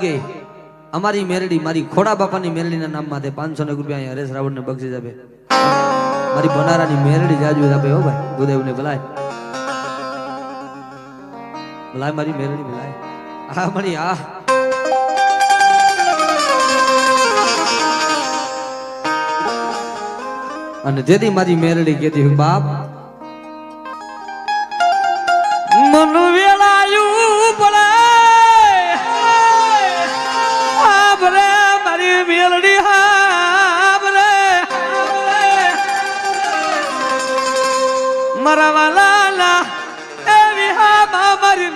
કે અમારી મેરડી, મારી ખોડા બાપાની મેરડીના નામમાં તે પાંચસો ને રૂપિયા અહીંયા હરેશ રાવણ ને બક્ષીસ આપે. મારી બનારાની મેરડી જાજુ આપે હો ભાઈ. ગુદેવ ને ભલાય. ભલાય મારી મેરડી, ભલાય. હા મારી, આ. અને જેથી મારી મેરડી કેતી બાપ. મનુ વેળાયું મેલડી હાભરે મારા વાલા એવી હા મારી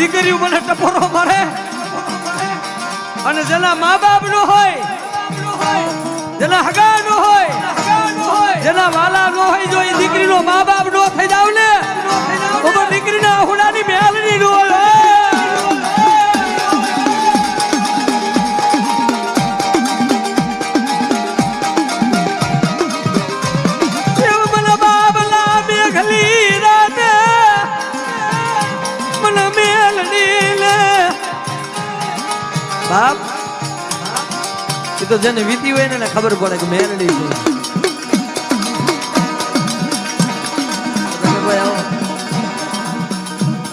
મારી દીકરીઓ મને ટપોરો મારે. અને જેના મા બાપ નો હોય, જેના હગા નો હોય બાપ. એ તો જેને વીતી હોય ને ખબર પડે કે મેરડી છે.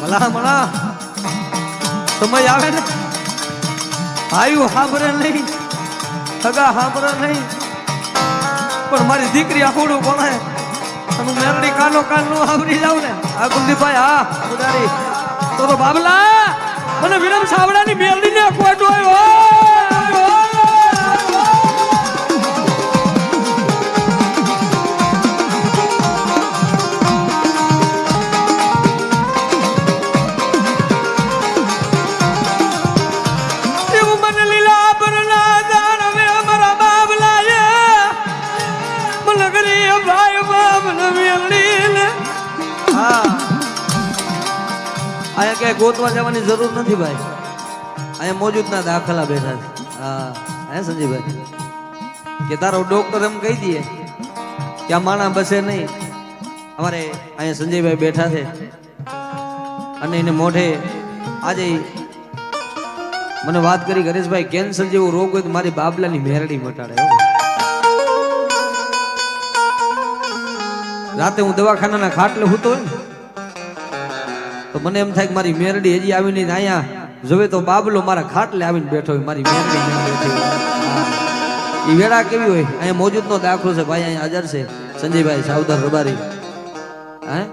મલા મલા. સમય આવે ને? આયુ હાભરે નહીં. સગા હાબરે નહીં. પણ મારી દીકરી આખુડું ભણે. અને મેરડી કાનો કાન આવરી જાવ ને. આ કુલદીપભાઈ, હા ઉદારી તો બાબલા! મને વિરમ સાવડાની મેરડી ને કોટ અહીંયા ક્યાંય ગોતવા જવાની જરૂર નથી ભાઈ. અહીંયા મોજૂદના દાખલા બેઠા છે. હા, હે સંજીભાઈ કે તારો ડોક્ટર એમ કહી દઈએ કે આ માણા બસે નહીં. અમારે અહીંયા સંજયભાઈ બેઠા છે. અને એને મોઢે આજે મને વાત કરી કે હરેશભાઈ કેન્સર જેવો રોગ હોય તો મારી બાબલાની મેરડી મટાડે રાતે હું દવાખાનાના ખાટલે હૂતો હોય ને તો મને એમ થાય કે મારી મેરડી હજી આવીને અહીંયા જોવે તો બાબલો મારા ખાટલે આવીને બેઠો હોય, મારી મેરડી એ. વેળા કેવી હોય? અહીંયા મોજૂદનો દાખલો છે, ભાઈ અહીંયા હાજર છે, સંજયભાઈ સાવધાન રબારી. હે?